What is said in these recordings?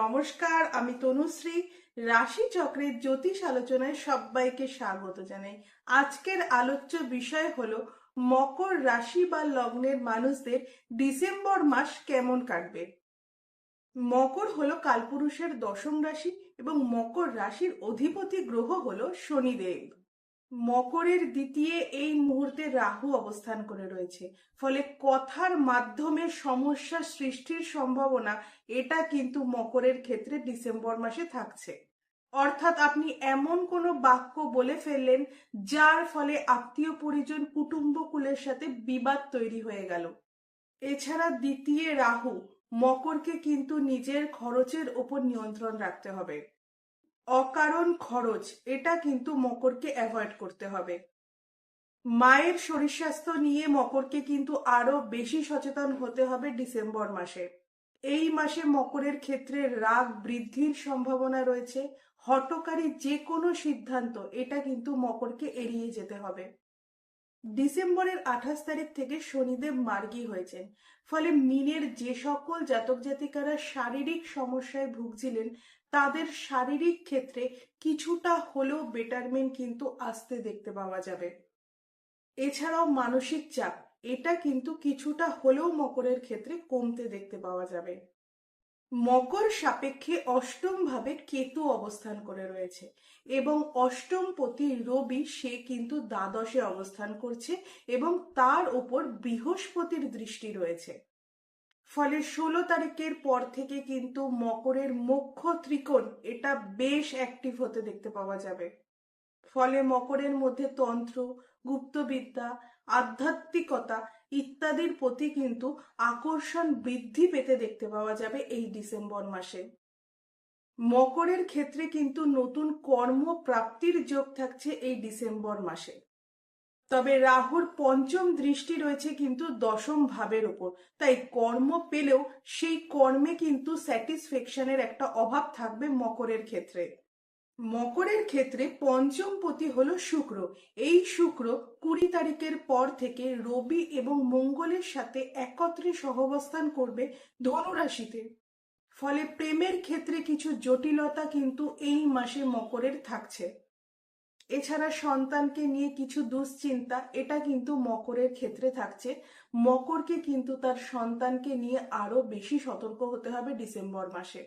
নমস্কার, আমি তনুশ্রী। রাশি চক্রের জ্যোতিষ আলোচনায় সবাইকে স্বাগত জানাই। আজকের আলোচ্য বিষয় হলো, মকর রাশি বা লগ্নের মানুষদের ডিসেম্বর মাস কেমন কাটবে? মকর হলো কালপুরুষের দশম রাশি এবং মকর রাশির অধিপতি গ্রহ হলো শনিদেব। মকরের দ্বিতীয় এই মুহূর্তে রাহু অবস্থান করে রয়েছে। ফলে কথার মাধ্যমে সমস্যা সৃষ্টির সম্ভাবনা, এটা কিন্তু মকরের ক্ষেত্রে ডিসেম্বর মাসে থাকছে। অর্থাৎ আপনি এমন কোনো বাক্য বলে ফেললেন, যার ফলে আত্মীয় পরিজন কুটুম্বকুলের সাথে বিবাদ তৈরি হয়ে গেল। এছাড়া দ্বিতীয় রাহু, মকরকে কিন্তু নিজের খরচের ওপর নিয়ন্ত্রণ রাখতে হবে। অকারণ খরচ, এটা কিন্তু মকরকে অ্যাভয়েড করতে হবে। মায়ের শরীর স্বাস্থ্য নিয়ে মকরকে কিন্তু আরও বেশি সচেতন হতে হবে ডিসেম্বর মাসে। এই মাসে মকরের ক্ষেত্রে রাগ বৃদ্ধির সম্ভাবনা রয়েছে। হটকারী যে কোনো সিদ্ধান্ত, এটা কিন্তু মকরকে এড়িয়ে যেতে হবে। ডিসেম্বরের আঠাশ তারিখ থেকে শনিদেব মার্গী হয়েছেন। ফলে মিনের যে সকল জাতক জাতিকারা শারীরিক সমস্যায় ভুগছিলেন তাদের শারীরিক ক্ষেত্রে কিছুটা হলেও বেটারমেন্ট কিন্তু আসতে দেখতে পাওয়া যাবে। এছাড়াও মানসিক চাপ, এটা কিন্তু কিছুটা হলেও মকরের ক্ষেত্রে কমতে দেখতে পাওয়া যাবে। মকর সাপেক্ষে অষ্টম ভাবে কেতু অবস্থান করে রয়েছে এবং অষ্টম পতি রবি সে কিন্তু দ্বাদশে অবস্থান করছে এবং তার উপর বৃহস্পতির দৃষ্টি রয়েছে। ফলে ষোলো তারিখের পর থেকে কিন্তু মকরের মুখ্য ত্রিকোণ, এটা বেশ অ্যাক্টিভ হতে দেখতে পাওয়া যাবে। ফলে মকরের মধ্যে তন্ত্র, গুপ্তবিদ্যা, আধ্যাত্মিকতা ইত্যাদির প্রতি কিন্তু আকর্ষণ বৃদ্ধি পেতে দেখতে পাওয়া যাবে এই ডিসেম্বর মাসে। মকরের ক্ষেত্রে কিন্তু নতুন কর্ম প্রাপ্তির যোগ থাকছে এই ডিসেম্বর মাসে। তবে রাহুর পঞ্চম দৃষ্টি রয়েছে কিন্তু দশম ভাবের ওপর। তাই কর্ম পেলেও সেই কর্মে কিন্তু স্যাটিসফ্যাকশনের একটা অভাব থাকবে মকরের ক্ষেত্রে। মকরের ক্ষেত্রে পঞ্চম পতি হলো শুক্র। এই শুক্র কুড়ি তারিখের পর থেকে রবি এবং মঙ্গলের সাথে একত্রে সহবস্থান করবে ধনুরাশিতে। ফলে প্রেমের ক্ষেত্রে কিছু জটিলতা কিন্তু এই মাসে মকরের থাকছে। এছাড়া সন্তানকে নিয়ে কিছু দুশ্চিন্তা, এটা কিন্তু মকরের ক্ষেত্রে থাকছে। মকরকে কিন্তু তার সন্তানকে নিয়ে আরও বেশি সতর্ক হতে হবে ডিসেম্বর মাসে।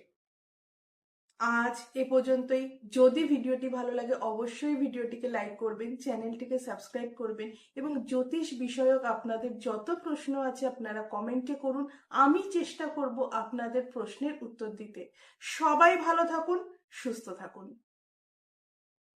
আজ এ পর্যন্তই। যদি ভিডিওটি ভালো লাগে, অবশ্যই ভিডিওটিকে লাইক করবেন, চ্যানেলটিকে সাবস্ক্রাইব করবেন এবং জ্যোতিষ বিষয়ক আপনাদের যত প্রশ্ন আছে আপনারা কমেন্টে করুন। আমি চেষ্টা করব আপনাদের প্রশ্নের উত্তর দিতে। সবাই ভালো থাকুন, সুস্থ থাকুন।